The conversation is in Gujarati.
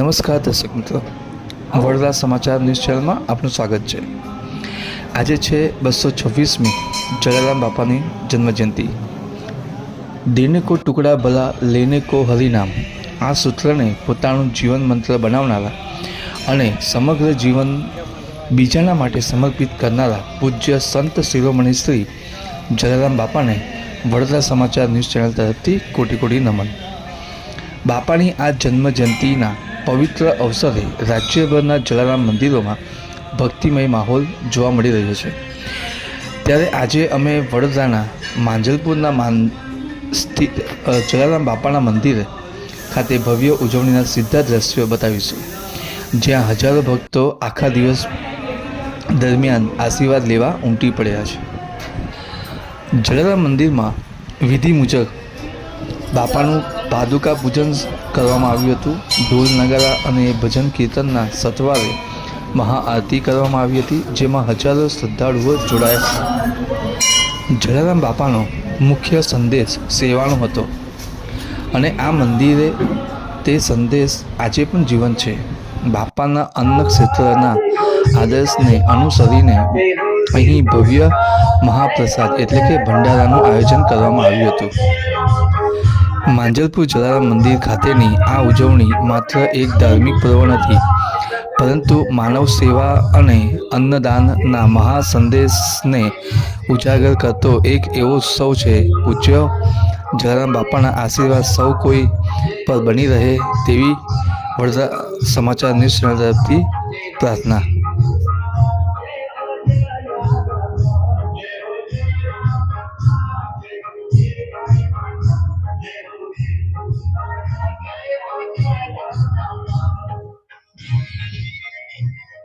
નમસ્કાર દર્શક મિત્રો. વડોદરા સમાચાર ન્યૂઝ ચેનલમાં આપનું સ્વાગત છે. આજે છે બસો છવ્વીસમી જલારામ બાપાની જન્મજયંતિ. દેને કો ટુકડા ભલા લેને કો હરિનામ. આ સૂત્રને પોતાનું જીવન મંત્ર બનાવનારા અને સમગ્ર જીવન બીજાના માટે સમર્પિત કરનારા પૂજ્ય સંત શિરોમણી શ્રી જલારામ બાપાને વડોદરા સમાચાર ન્યૂઝ ચેનલ તરફથી કોટી કોટી નમન. બાપાની આ જન્મ જયંતિના પવિત્ર અવસરે રાજ્યભરના જલારામ મંદિરોમાં ભક્તિમય માહોલ જોવા મળી રહ્યો છે. ત્યારે આજે અમે વડોદરાના માંજલપુરના માન સ્થિત જલારામ બાપાના મંદિર ખાતે ભવ્ય ઉજવણીના સીધા દ્રશ્યો બતાવીશું. જ્યાં હજારો ભક્તો આખા દિવસ દરમિયાન આશીર્વાદ લેવા ઉમટી પડ્યા છે. જલારામ મંદિરમાં વિધિ મુજબ બાપાનું પાદુકા પૂજન કરવામાં આવ્યું હતું. ઢોલ નગારા અને ભજન કીર્તનના સથવારે મહાઆરતી કરવામાં આવી હતી, જેમાં હજારો શ્રદ્ધાળુઓ જોડાયા જલારામ બાપાનો મુખ્ય સંદેશ સેવાનો હતો. અને આ મંદિરે તે સંદેશ આજે પણ જીવન છે. બાપાના અન્ન ક્ષેત્રના આદર્શને અનુસરીને અહીં ભવ્ય મહાપ્રસાદ એટલે કે ભંડારાનું આયોજન કરવામાં આવ્યું હતું. માંજલપુર જલારામ મંદિર ખાતેની આ ઉજવણી માત્ર એક ધાર્મિક પર્વ નથી, પરંતુ માનવ સેવા અને અન્નદાનના મહા સંદેશને ઉજાગર કરતો એક એવો ઉત્સવ છે. પૂજ્ય જલારામ બાપાના આશીર્વાદ સૌ કોઈ પર બની રહે તેવી વડોદરા સમાચાર ન્યૂઝ તરફથી પ્રાર્થના.